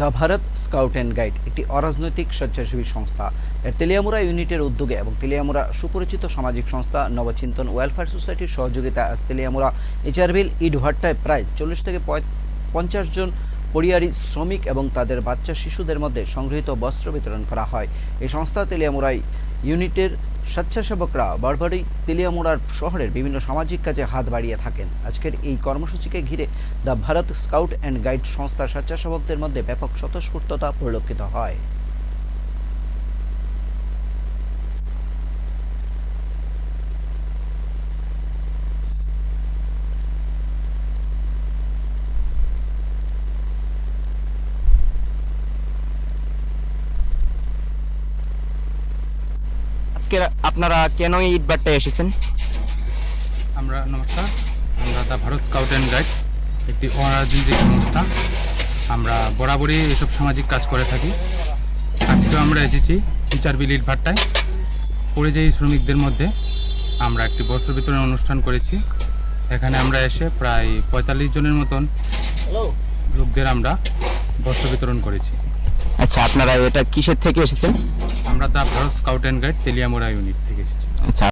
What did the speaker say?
The Bharat, scout and guide, একটি অরাজনৈতিক স্বেচ্ছাসেবী সংস্থা। এর তেলিয়ামুড়া ইউনিটের উদ্যোগে এবং তেলিয়ামুরা সুপরিচিত সামাজিক সংস্থা নবচিন্তন ওয়েলফেয়ার সোসাইটির সহযোগিতা আজ তেলিয়ামুড়া এইচআরভিল ইটভাট্টায় প্রায় চল্লিশ থেকে পঞ্চাশ জন পরিয়ারি শ্রমিক এবং তাদের বাচ্চা শিশুদের মধ্যে সংগৃহীত বস্ত্র বিতরণ করা হয়। এই সংস্থা তেলিয়ামুরাই ইউনিটের স্বেচ্ছাসেবকরা বারবারই তেলিয়ামোড়ার শহরের বিভিন্ন সামাজিক কাজে হাত বাড়িয়ে থাকেন। আজকের এই কর্মসূচিকে ঘিরে the Bharat scout and guide সংস্থার স্বেচ্ছাসেবকদের মধ্যে ব্যাপক স্বতঃস্ফূর্ততা পরিলক্ষিত হয়। আজকে আপনারা কেন এই ইটবারটায় এসেছেন? আমরা নমস্কার আমরা the Bharat scout and guide একটি অরাজনৈতিক সংস্থা। আমরা বরাবরই এসব সামাজিক কাজ করে থাকি। আজকেও আমরা এসেছি টিচার বিলির ভাট্টায় পরিযায়ী শ্রমিকদের মধ্যে আমরা একটি বস্ত্র বিতরণ অনুষ্ঠান করেছি। এখানে আমরা এসে প্রায় পঁয়তাল্লিশ জনের মতন লোকদের আমরা বস্ত্র বিতরণ করেছি। আচ্ছা আপনারা এটা কিসের থেকে এসেছেন? আমরা the Bharat scout and guide Teliamura unit থেকে এসেছি। আচ্ছা